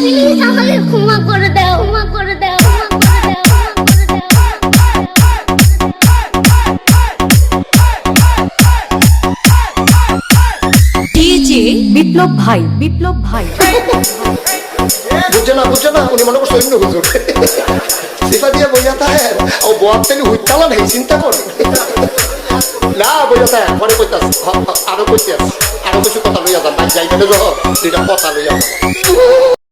你长。বিপ্লব ভাই বিপ্লব ভাই। বুঝছে না বুঝছে না, উনি মনে করছে অন্য হুজুর। সিফা দিয়ে বইয়া থাকে ও বোয়ার থেকে হুইতালা নেই, চিন্তা কর। না, বইয়া থাকে পরে কইতাস আরও কইতে আরও কিছু কথা লইয়া যান যাই যখন দুইটা কথা লইয়া।